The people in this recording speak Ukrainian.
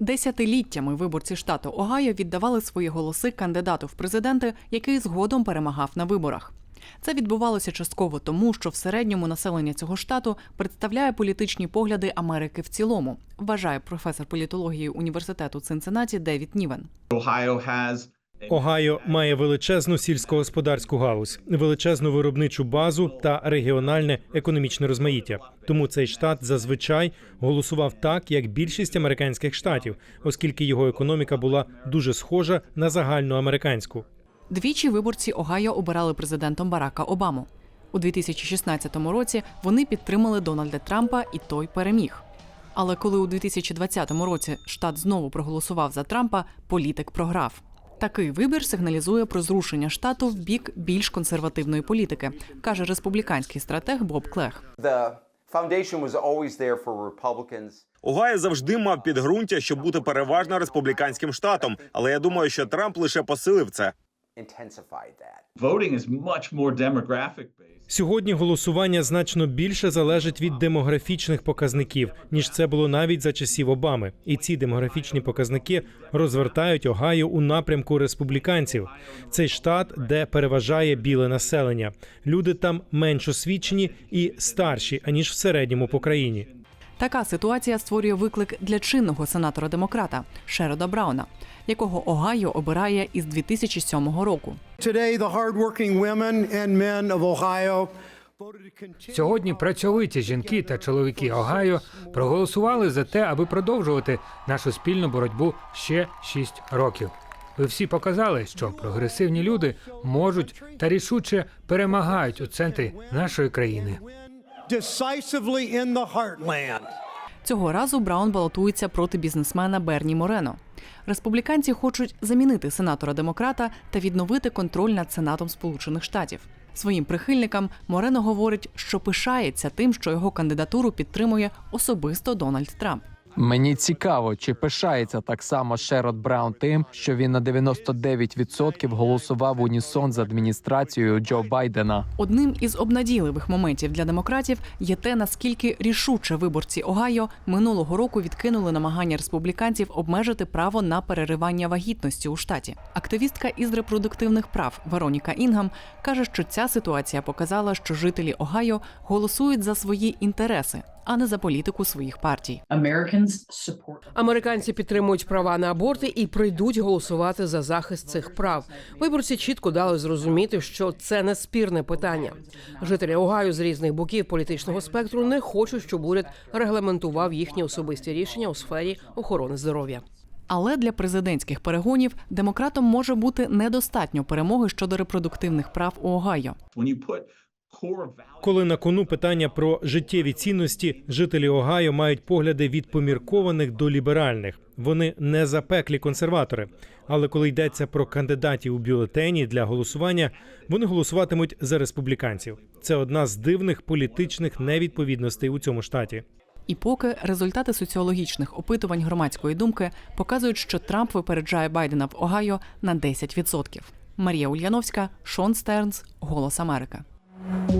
Десятиліттями виборці штату Огайо віддавали свої голоси кандидату в президенти, який згодом перемагав на виборах. Це відбувалося частково тому, що в середньому населення цього штату представляє політичні погляди Америки в цілому, вважає професор політології університету Цинциннаті Девід Нівен. Ohio has Огайо має величезну сільськогосподарську галузь, величезну виробничу базу та регіональне економічне розмаїття. Тому цей штат зазвичай голосував так, як більшість американських штатів, оскільки його економіка була дуже схожа на загальну американську. Двічі виборці Огайо обирали президентом Барака Обаму. У 2016 році вони підтримали Дональда Трампа, і той переміг. Але коли у 2020 році штат знову проголосував за Трампа, політик програв. Такий вибір сигналізує про зрушення штату в бік більш консервативної політики, каже республіканський стратег Боб Клех. Огайо завжди мав підґрунтя, щоб бути переважно республіканським штатом, але я думаю, що Трамп лише посилив це. Intensified that. voting is much more demographic based. Сьогодні голосування значно більше залежить від демографічних показників, ніж це було навіть за часів Обами. І ці демографічні показники розвертають Огайо у напрямку республіканців. Цей штат, де переважає біле населення. Люди там менш освічені і старші аніж в середньому по країні. Така ситуація створює виклик для чинного сенатора демократа Шерода Брауна, якого Огайо обирає із 2007 року. Today, the hardworking women and men of Ohio voted to continue. Сьогодні працьовиті жінки та чоловіки Огайо проголосували за те, аби продовжувати нашу спільну боротьбу ще шість років. Ви всі показали, що прогресивні люди можуть та рішуче перемагають у центрі нашої країни. Decisively in the heartland. Цього разу Браун балотується проти бізнесмена Берні Морено. Республіканці хочуть замінити сенатора демократа та відновити контроль над Сенатом Сполучених Штатів. Своїм прихильникам Морено говорить, що пишається тим, що його кандидатуру підтримує особисто Дональд Трамп. Мені цікаво, чи пишається так само Шерод Браун тим, що він на 99% голосував в унісон з адміністрацією Джо Байдена. Одним із обнадійливих моментів для демократів є те, наскільки рішуче виборці Огайо минулого року відкинули намагання республіканців обмежити право на переривання вагітності у штаті. Активістка із репродуктивних прав Вероніка Інгам каже, що ця ситуація показала, що жителі Огайо голосують за свої інтереси, а не за політику своїх партій. Американці підтримують права на аборти і прийдуть голосувати за захист цих прав. Виборці чітко дали зрозуміти, що це не спірне питання. Жителі Огайо з різних боків політичного спектру не хочуть, щоб уряд регламентував їхні особисті рішення у сфері охорони здоров'я. Але для президентських перегонів демократам може бути недостатньо перемоги щодо репродуктивних прав у Огайо. Коли на кону питання про життєві цінності, жителі Огайо мають погляди від поміркованих до ліберальних. Вони не запеклі консерватори. Але коли йдеться про кандидатів у бюлетені для голосування, вони голосуватимуть за республіканців. Це одна з дивних політичних невідповідностей у цьому штаті. І поки результати соціологічних опитувань громадської думки показують, що Трамп випереджає Байдена в Огайо на 10%. Марія Ульяновська, Шон Стернс, Голос Америка. Bye.